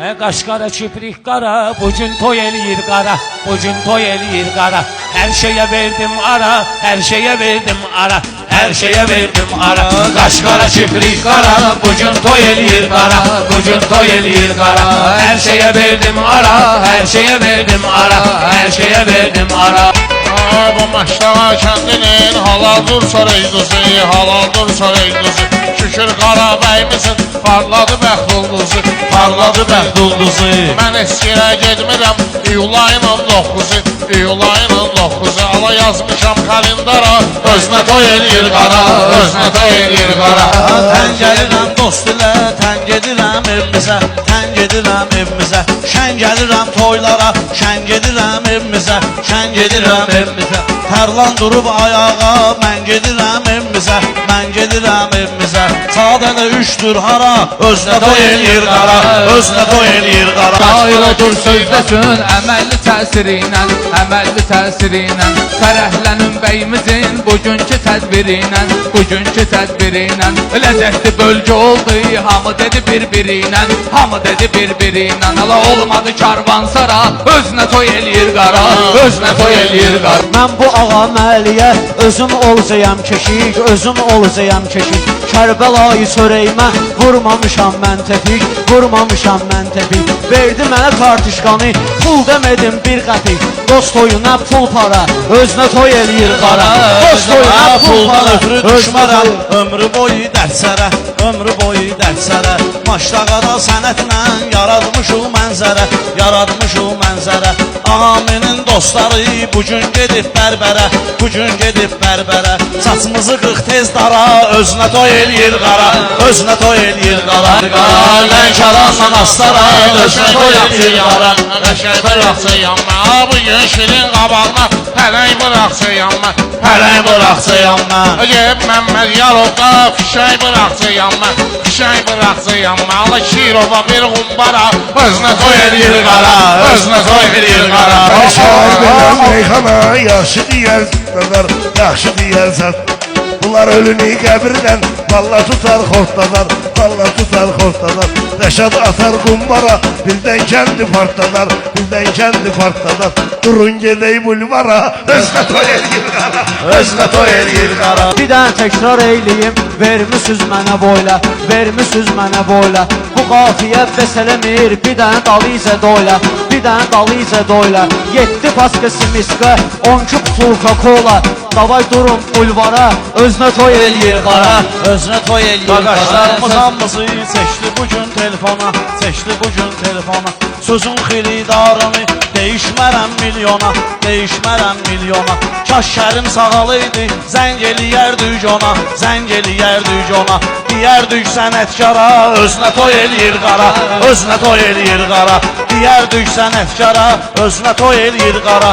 E Kaşkara çiprik kara, bugün toy eləyir qara, bugün toy eləyir qara. Her şeye verdim ara, her şeye verdim ara, her şeye verdim ara. Kaşkara çiprik kara, bugün toy eləyir qara, bugün toy eləyir qara. Her şeye verdim ara, her şeye verdim ara, her şeye verdim ara. Bu maştağa kəndinin halaldır soray quzu, halaldır soray quzu. Şükür Qarabəyimizin parladı bəxt ulduzu, parladı bəxt ulduzu. Mən eskirə getmirəm, iyulayın 19-u, iyulayın 19-u. Ala yazmışam kalendara, özünə toy eləyir qara, özünə toy eləyir qara. Tən gəlirəm dost ilə, tən gedirəm evimizə, tən gedirəm evimizə. Şən gəlirəm toylara, şən gedirəm evimizə, şən gedirəm evimizə. Tərlan durub ayağa, mən gedirəm evimizə, mən gedirəm Sadələ üçdür hara, özünə toy eləyir qara, özünə toy eləyir qara. Şair odur sözləsin, əməlli təsiri ilə, əməlli təsiri ilə Fərəhlənün bəyimizin bugünkü tədbiri ilə, bugünkü tədbiri ilə Ləzzətli bölgə oldu, hamı dedi bir-biri ilə, hamı dedi bir-biri ilə Ala olmadı karvansara, özünə toy eləyir qara, özünə toy eləyir qara Mən bu ağa məliyə özüm olacağam keşik, özüm olacağam keşik. Kərbəlayı sörəymə vurmamışam mən təpik, vurmamışam mən təpik. Verdi mənə tartışqanı, pul demədim bir qəpik. Dost toyuna pul para, özünə toy eləyir qara. Dost toyuna pul para, düşmərəm ömrü boyu dərsərə, ömrü boyu dərsərə. Maştağada sənətlə yaratmışıq mənzərə, yaratmışıq mənzərə. Aminin dostları bu gün gedib bərbərə, bu gün gedib bərbərə. Saçımızı qırx tez dara, özünə toy eləyir qara, özünə toy eləyir qara. Lənkəranla astara, özünə toy eləyir qara. Qəşəng bıraxçıyam mən, gün şirin qabağına pələng bıraxçıyam mən, Pələng bıraxçıyam mən. Gəlib Məmməd Yalovda fişək bıraxçıyam mən, fişək bıraxçıyam mən. Allah Kirova bir qumbara, özünə toy eləyir qara, özünə toy eləyir qara. Aşağıdan meyxana yaxşı deyən yaxşı deyən zad. Bunlar ölünü qəbirdən valla tutar xortdadan, valla tutar xortdadan. Rəşad atar qumbara, birdən kəndi partladar, birdən kəndi partladar. Durun gedək bulvara, özünə toy eləyir qara, özünə toy eləyir qara. Bir dənə təkrar eyləyim, vermisiniz mənə boyla, vermisiniz mənə boyla. Bu qafiyə bəs bir dənə dalı izə doyla, bir dənə dalı izə doyla. 7 paska simiska, 12 butulka kola. Davay durun bulvara, özünə toy eləyir qara, özünə toy eləyir qara. Qardaşlarımız hamısı seçdi bu gün telefona, seçdi bu gün telefona. Sözün xilidarını değişmərəm milyona, değişmərəm milyona. Kaş şərim sağalaydı, zəng eləyərdik ona, zəng eləyərdik ona. Deyərdik sənətkara, özünə toy eləyir qara, özünə toy eləyir qara. Deyərdik sənətkara, özünə toy eləyir qara.